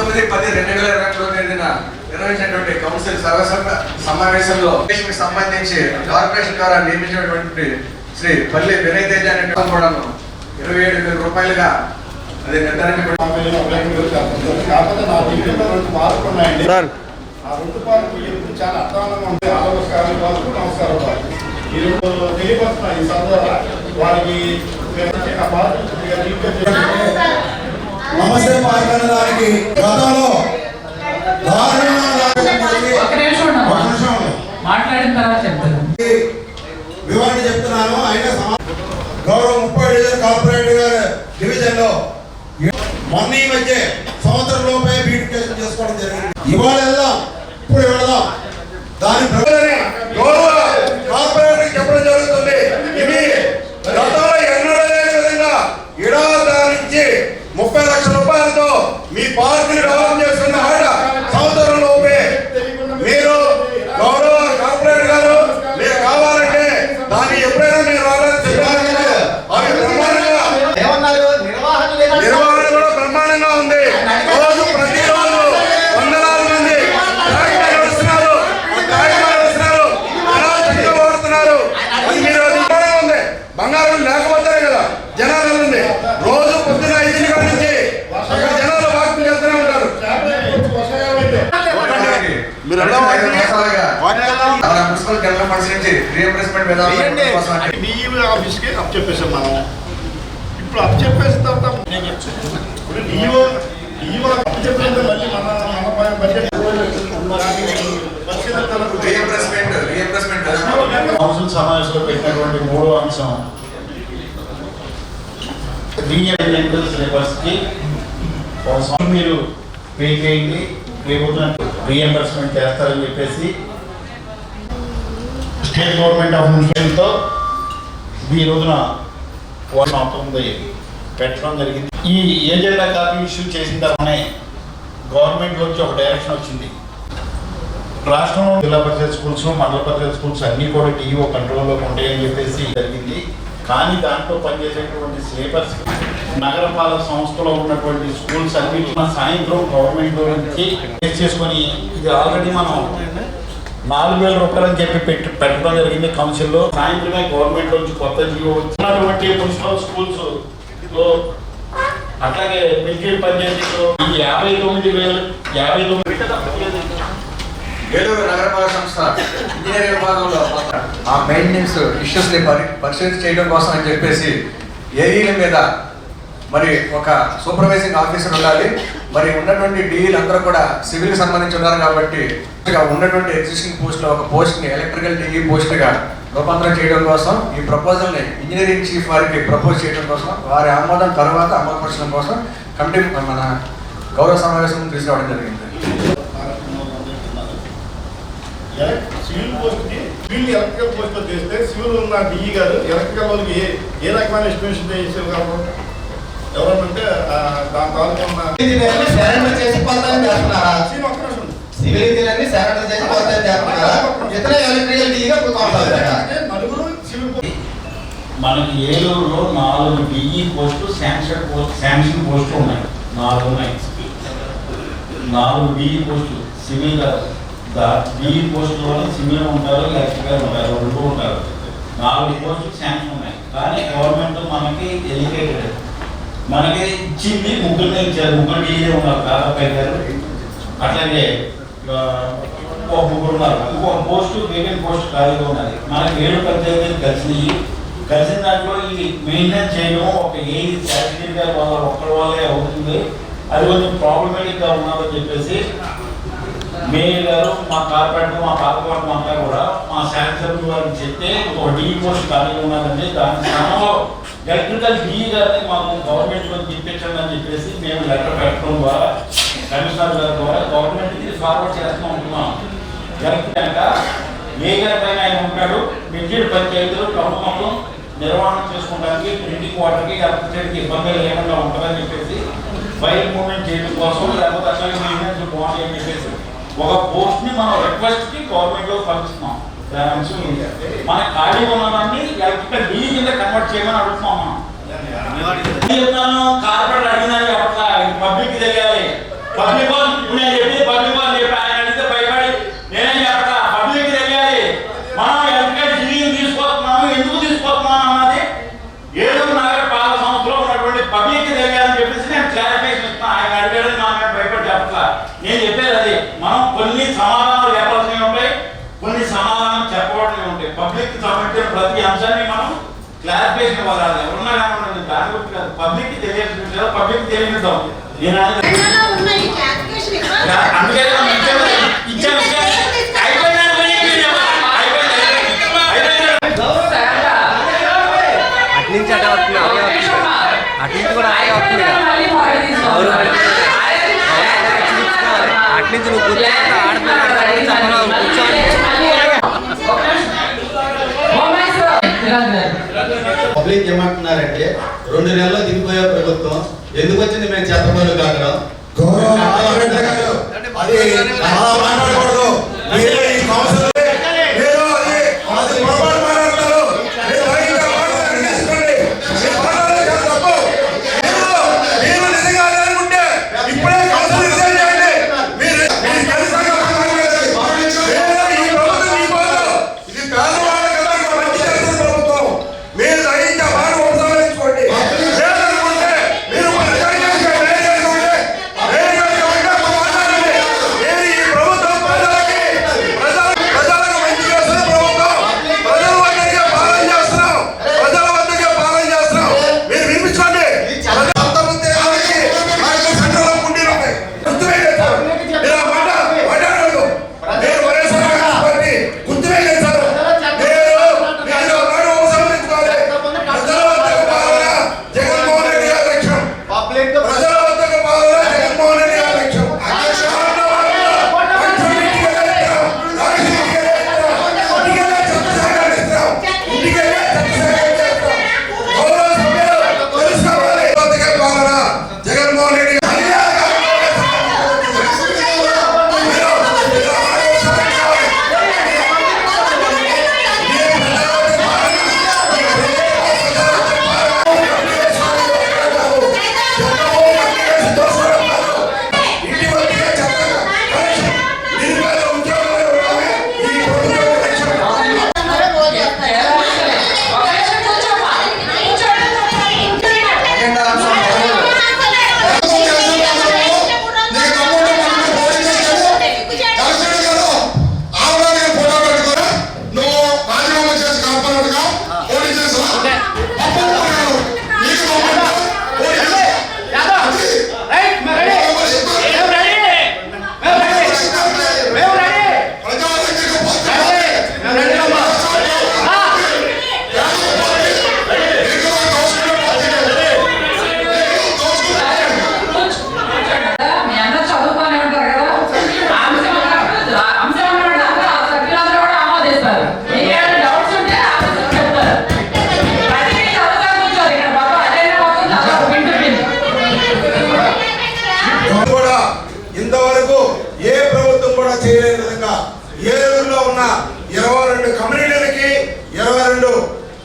పంతొమ్మిది పది రెండు వేల ఇరవై మూడు తేదీన నిర్వహించినటువంటి కౌన్సిల్ సర్వసభ సమావేశంలో సంబంధించి కార్పొరేషన్ ద్వారా నియమించినటువంటి శ్రీ పల్లి వినయ్ తేజ అనే కూడా ఇరవై ఏడు వేల రూపాయలుగా అది నిర్ధారించబడి సార్. ఆ రెండు ఎప్పుడు చాలా అర్థానంగా ఉంటాయి ఆలోచన పార్కు నమస్కారం పార్కు ఈ రెండు తెలియపరుస్తున్నా ఈ సందర్భంగా వారికి ఆ పార్కు నమస్తే గతంలో. ఒక నిమిషం ఉండు. మాట్లాడిన తర్వాత చెప్తాను. వివరణ చెప్తున్నాను. అయినా గౌరవ ముప్పై డివిజన్ కార్పొరేట్ గారి డివిజన్లో మొన్న ఈ మధ్య సంవత్సరం లోపే బ్యూటిఫికేషన్ చేసుకోవడం జరిగింది. ఇవాళ వెళ్దాం. ఇప్పుడు వెళదాం. దాని ప్రజలని గౌరవ కార్పొరేట్ చెప్పడం జరుగుతుంది ఇవి గతంలో ఎన్నడూ లేని విధంగా ఇడాల నుంచి ముప్పై లక్షల రూపాయలతో మీ పార్కుని డెవలప్ చేస్తున్న మాట సంవత్సరం లోపే మీరు గౌరవ కార్పొరేట్ గారు మీరు కావాలంటే దాన్ని ఎప్పుడైనా మీరు రావాలని చెప్పాలంటే అవి బ్రహ్మాండంగా ఏమన్నారు నిర్వహణ లేదంటే నిర్వహణ కూడా బ్రహ్మాండంగా ఉంది రోజు ప్రతిరోజు వందలాది మంది ట్రాక్టర్లు వస్తున్నారు ఆ ట్రాక్టర్లు వస్తున్నారు జనాలు చక్కగా వాడుతున్నారు అది మీరు అది కూడా ఉంది బంగారం లేకపోతే కదా జనాలు ఉంది రోజు పొద్దున ఐదు గంటల నుంచి అక్కడ జనాలు వాకింగ్ చేస్తూనే ఉంటారు మీరు ఐదు సంవత్సరాలుగా మన మున్సిపల్ డెవలప్మెంట్స్ నుంచి ఆఫీస్కి అప్ చెప్పేసాం మనం ఇప్పుడు అప్ చెప్పేసిన తర్వాత నేను చెప్తాను ఇప్పుడు డిఓ డిఓ అప్ చెప్పేస్తే మళ్ళీ మన మన బడ్జెట్ కౌన్సిల్ సమావేశంలో పెట్టినటువంటి మూడో అంశం. రీఎంబర్స్మెంట్ సిలబస్కి మీరు పే చేయండి లేకపోతే రీఎంబర్స్మెంట్ చేస్తారని చెప్పేసి స్టేట్ గవర్నమెంట్ ఆఫ్ మున్సిపల్తో ఈ రోజున వాళ్ళు అవుతుంది పెట్టడం జరిగింది. ఈ ఏజెండా కాపీ ఇష్యూ చేసిన తర్వాతనే గవర్నమెంట్ వచ్చి ఒక డైరెక్షన్ వచ్చింది. రాష్ట్రంలో జిల్లా పరిషత్ స్కూల్స్ మండల పరిషత్ స్కూల్స్ అన్నీ కూడా టీఓ కంట్రోల్లో ఉంటాయని చెప్పేసి జరిగింది. కానీ దాంట్లో పనిచేసేటువంటి స్లీపర్స్ నగరపాలక సంస్థలో ఉన్నటువంటి స్కూల్స్ అన్ని సాయంత్రం గవర్నమెంట్ నుంచి చేసుకొని ఇది ఆల్రెడీ మనం నాలుగు వేల రూపాయలు అని చెప్పి పెట్టి పెట్టడం జరిగింది కౌన్సిల్లో. సాయంత్రమే గవర్నమెంట్ నుంచి కొత్త జీవో వచ్చినటువంటి మున్సిపల్ స్కూల్స్లో అట్లాగే మిగిలిన పంచాయతీలో ఈ యాభై తొమ్మిది వేలు యాభై తొమ్మిది ఏలూరు నగరపాలక సంస్థ ఇంజనీరింగ్ విభాగంలో ఆ మెయింటెనెన్స్ ఇష్యూస్ని పరి చేయడం కోసం అని చెప్పేసి ఏఈల మీద మరి ఒక సూపర్వైజింగ్ ఆఫీసర్ ఉండాలి. మరి ఉన్నటువంటి డీఈలు అందరూ కూడా సివిల్ సంబంధించి ఉన్నారు కాబట్టి ఉన్నటువంటి ఎగ్జిస్టింగ్ పోస్ట్లో ఒక పోస్ట్ని ఎలక్ట్రికల్ డిగ్రీ పోస్ట్గా రూపాంతరం చేయడం కోసం ఈ ప్రపోజల్ని ఇంజనీరింగ్ చీఫ్ వారికి ప్రపోజ్ చేయడం కోసం వారి ఆమోదం తర్వాత అమలుపరచడం కోసం కమిటీ మన గౌరవ సమావేశం తీసుకురావడం జరిగింది. సివిల్ పోస్ట్కి సివిల్ ఎలక్ట్రికల్ పోస్ట్లో చేస్తే సివిల్ ఉన్న డిఈ గారు ఎలక్ట్రికల్ వాళ్ళకి ఏ ఏ రకమైన ఎస్టిమేషన్ చేసేవి కాబట్టి దాని తాలూకా ఉన్న సరెండర్ చేసి చేస్తున్నారా. సివిల్ ఇంజనీర్ని సరెండర్ చేసి కొత్తని చేస్తున్నారా? ఇతర ఎలక్ట్రికల్ డీగా కొనసాగుతారా అంటే నలుగురు సివిల్ పోస్ట్ మనకి ఏలూరులో నాలుగు DE post sanction post sanction పోస్టులు ఉన్నాయి. నాలుగు ఉన్నాయి. నాలుగు డిఈ పోస్టులు సివిల్ డిఈ పోస్టులోనే సివిల్ ఉంటారు ఎలక్ట్రికల్ ఉంటారు రెండు ఉంటారు. నాలుగు పోస్టులు శాంక్షన్ ఉన్నాయి. కానీ గవర్నమెంట్ మనకి ఎలికేటెడ్ మనకి ఇచ్చింది ముగ్గురిని ఇచ్చారు. ముగ్గురు డీజే ఉన్నారు. కాకపై గారు అట్లాగే ఒక ముగ్గురు ఉన్నారు. ఇంకొక పోస్ట్ వేకెంట్ పోస్ట్ ఖాళీగా ఉన్నది. మనకి ఏడు పద్దెనిమిది కలిసినాయి కలిసిన దాంట్లో ఇది మెయింటైన్ చేయడం ఒక ఏది శాటిస్ఫై వల్ల ఒక్కరి వల్లే అవుతుంది. అది కొంచెం ప్రాబ్లమేటిక్గా ఉన్నదని చెప్పేసి మేయర్ గారు మా కార్పొరేటర్ మా పాతపాటు అంతా కూడా మా శాసనసభ్యులు వారికి చెప్తే ఒక డీ పోస్ట్ ఖాళీ ఉన్నదండి దాని స్థానంలో ఎలక్ట్రికల్ డీ గారిని మాకు గవర్నమెంట్లో తిప్పించండి అని చెప్పేసి మేము లెటర్ పెట్టడం ద్వారా కమిషనర్ గారి ద్వారా గవర్నమెంట్కి ఫార్వర్డ్ చేస్తూ ఉంటున్నాం. ఎలక్ట్రికల్ ఏ గారి పైన ఆయన ఉంటాడు మిడ్జిడ్ పంచాయతీలు టౌన్ నిర్వహణ చేసుకోవడానికి ప్రింటింగ్ వాటర్కి ఎలక్ట్రిసిటీకి ఇబ్బందులు లేకుండా ఉంటుందని చెప్పేసి వైర్ మూమెంట్ చేయడం కోసం లేకపోతే అసలు మెయింటెనెన్స్ బాగుంది అని చెప్పేసి ఒక పోస్ట్ని మనం రిక్వెస్ట్కి గవర్నమెంట్లో పంపిస్తున్నాం. మన ఖాళీ ఉన్నదాన్ని ఎలక్ట్రికల్ డీ కింద కన్వర్ట్ చేయమని అడుగుతున్నాం మనం. కార్పొరేట్ అడిగినా ప్రతి అంశాన్ని మనం క్లారిఫికేషన్ ఇవ్వాలి ఉన్నా కాకుండా దాని గురించి కాదు. పబ్లిక్ తెలియదు పబ్లిక్ తెలియనిద్దాం. అందుకే అట్నుంచి అటే వస్తుంది అట్నుంచి కూడా అటే వస్తుంది అవును. నువ్వు కూర్చో కూర్చోవాలి పబ్లిక్ ఏమంటున్నారంటే రెండు నెలల్లో దిగిపోయే ప్రభుత్వం ఎందుకు వచ్చింది మేము చెప్పబోలు కాకడం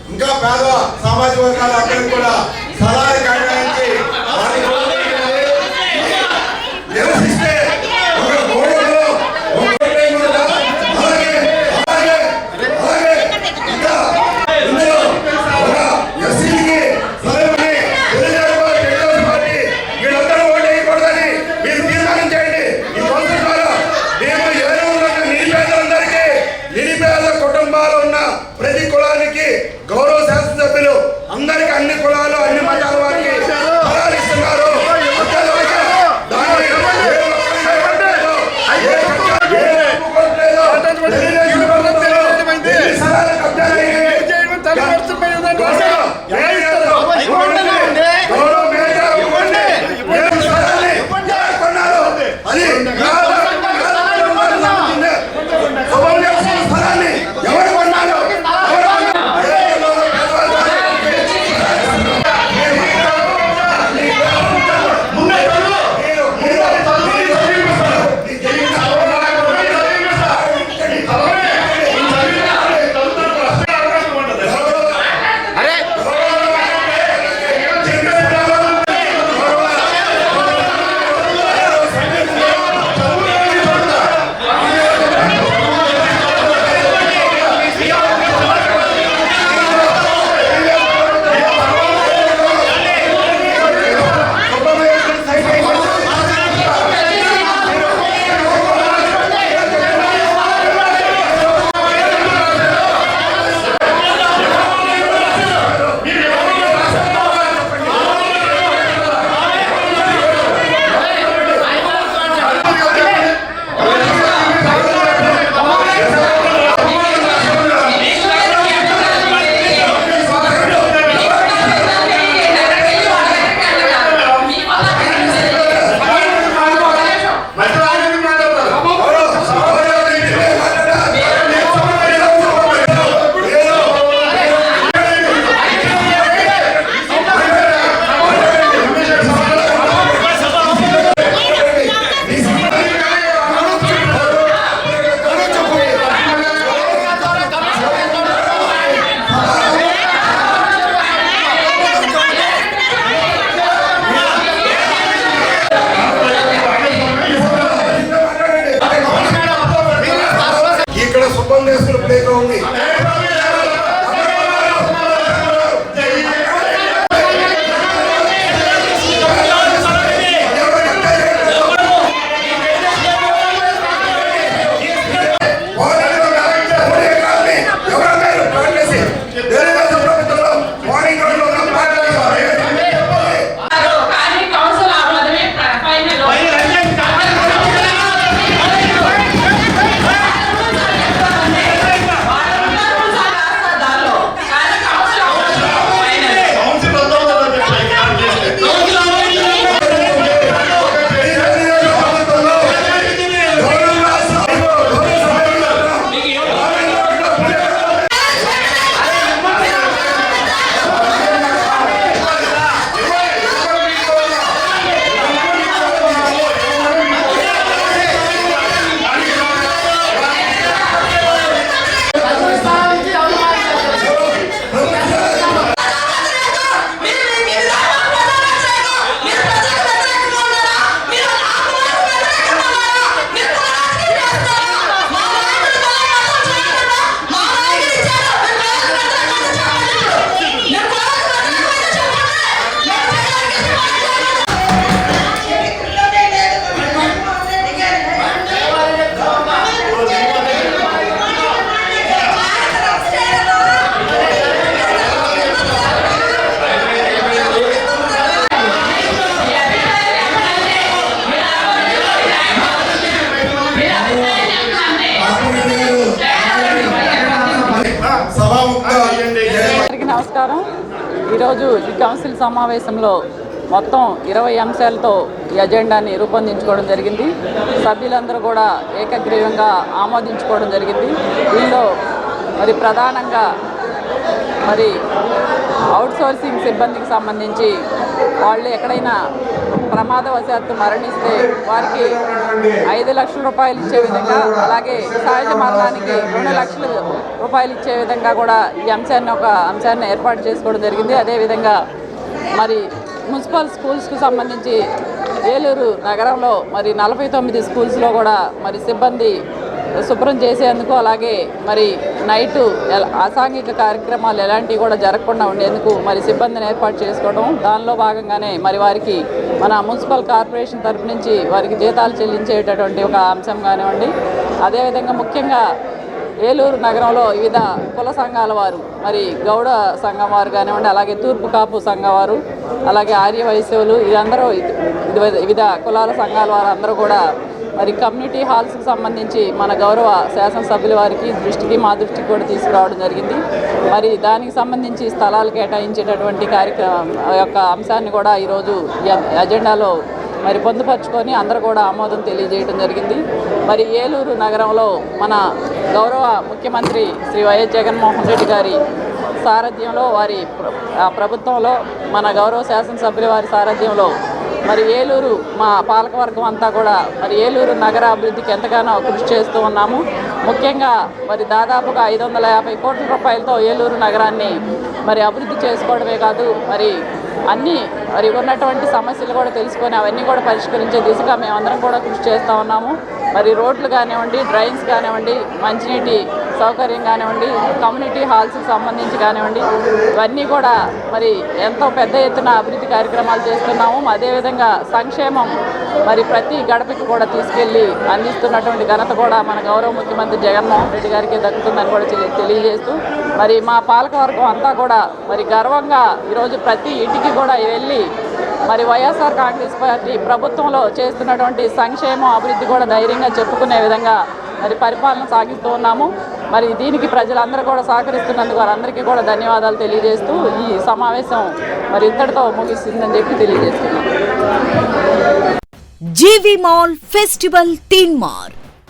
ఇంకా పేద సామాజిక వర్గాలు అక్కడికి కూడా సలహా ఈ సమావేశంలో మొత్తం ఇరవై అంశాలతో ఈ అజెండాని రూపొందించుకోవడం జరిగింది. సభ్యులందరూ కూడా ఏకగ్రీవంగా ఆమోదించుకోవడం జరిగింది. దీనిలో మరి ప్రధానంగా మరి అవుట్సోర్సింగ్ సిబ్బందికి సంబంధించి వాళ్ళు ఎక్కడైనా ప్రమాదవశాత్తు మరణిస్తే వారికి ఐదు లక్షల రూపాయలు ఇచ్చే విధంగా అలాగే సహజ మరణానికి రెండు లక్షల రూపాయలు ఇచ్చే విధంగా కూడా ఈ అంశాన్ని ఒక అంశాన్ని ఏర్పాటు చేసుకోవడం జరిగింది. అదేవిధంగా మరి మున్సిపల్ స్కూల్స్కు సంబంధించి ఏలూరు నగరంలో మరి నలభై తొమ్మిది స్కూల్స్లో కూడా మరి సిబ్బంది శుభ్రం చేసేందుకు అలాగే మరి నైటు అసాంఘిక కార్యక్రమాలు ఎలాంటివి కూడా జరగకుండా ఉండేందుకు మరి సిబ్బందిని ఏర్పాటు చేసుకోవడం దానిలో భాగంగానే మరి వారికి మన మున్సిపల్ కార్పొరేషన్ తరపు నుంచి వారికి జీతాలు చెల్లించేటటువంటి ఒక అంశం కానివ్వండి. అదేవిధంగా ముఖ్యంగా ఏలూరు నగరంలో వివిధ కుల సంఘాల వారు మరి గౌడ సంఘం వారు కానివ్వండి అలాగే తూర్పు కాపు సంఘం వారు అలాగే ఆర్య వైశ్యులు ఇదందరూ వివిధ కులాల సంఘాల వారు అందరూ కూడా మరి కమ్యూనిటీ హాల్స్కి సంబంధించి మన గౌరవ శాసనసభ్యుల వారికి దృష్టికి మా దృష్టికి కూడా తీసుకురావడం జరిగింది. మరి దానికి సంబంధించి స్థలాలు కేటాయించేటటువంటి కార్యక్రమం ఆ యొక్క అంశాన్ని కూడా ఈరోజు ఎజెండాలో అజెండాలో మరి పొందుపరుచుకొని అందరూ కూడా ఆమోదం తెలియజేయడం జరిగింది. మరి ఏలూరు నగరంలో మన గౌరవ ముఖ్యమంత్రి శ్రీ వైఎస్ జగన్మోహన్ రెడ్డి గారి సారథ్యంలో వారి ప్రభుత్వంలో మన గౌరవ శాసనసభ్యుల వారి సారథ్యంలో మరి ఏలూరు మా పాలకవర్గం అంతా కూడా మరి ఏలూరు నగర అభివృద్ధికి ఎంతగానో కృషి చేస్తూ ఉన్నాము. ముఖ్యంగా మరి దాదాపుగా ఐదు వందల యాభై కోట్ల రూపాయలతో ఏలూరు నగరాన్ని మరి అభివృద్ధి చేసుకోవడమే కాదు మరి అన్నీ మరి ఉన్నటువంటి సమస్యలు కూడా తెలుసుకొని అవన్నీ కూడా పరిష్కరించే దిశగా మేమందరం కూడా కృషి చేస్తూ ఉన్నాము. మరి రోడ్లు కానివ్వండి డ్రైన్స్ కానివ్వండి మంచినీటి సౌకర్యం కానివ్వండి కమ్యూనిటీ హాల్స్కి సంబంధించి కానివ్వండి ఇవన్నీ కూడా మరి ఎంతో పెద్ద ఎత్తున అభివృద్ధి కార్యక్రమాలు చేస్తున్నాము. అదేవిధంగా సంక్షేమం మరి ప్రతి గడపకి కూడా తీసుకెళ్ళి అందిస్తున్నటువంటి ఘనత కూడా మన గౌరవ ముఖ్యమంత్రి జగన్మోహన్ రెడ్డి గారికి దక్కుతుందని కూడా తెలి- తెలియజేస్తూ మరి మా పాలకవర్గం అంతా కూడా మరి గర్వంగా ఈరోజు ప్రతి ఇంటికి కూడా వెళ్ళి మరి వైఎస్ఆర్ కాంగ్రెస్ పార్టీ ప్రభుత్వంలో చేస్తున్నటువంటి సంక్షేమం అభివృద్ధి కూడా ధైర్యంగా చెప్పుకునే విధంగా మరి పరిపాలన సాగిస్తూ ఉన్నాము. మరి దీనికి ప్రజలందరూ కూడా సహకరిస్తున్నందుకు వారందరికీ కూడా ధన్యవాదాలు తెలియజేస్తూ ఈ సమావేశం మరి ఇంతటితో ముగిసిందని చెప్పి తెలియజేస్తున్నాను. జీవి మాల్ ఫెస్టివల్ తీన్ మార్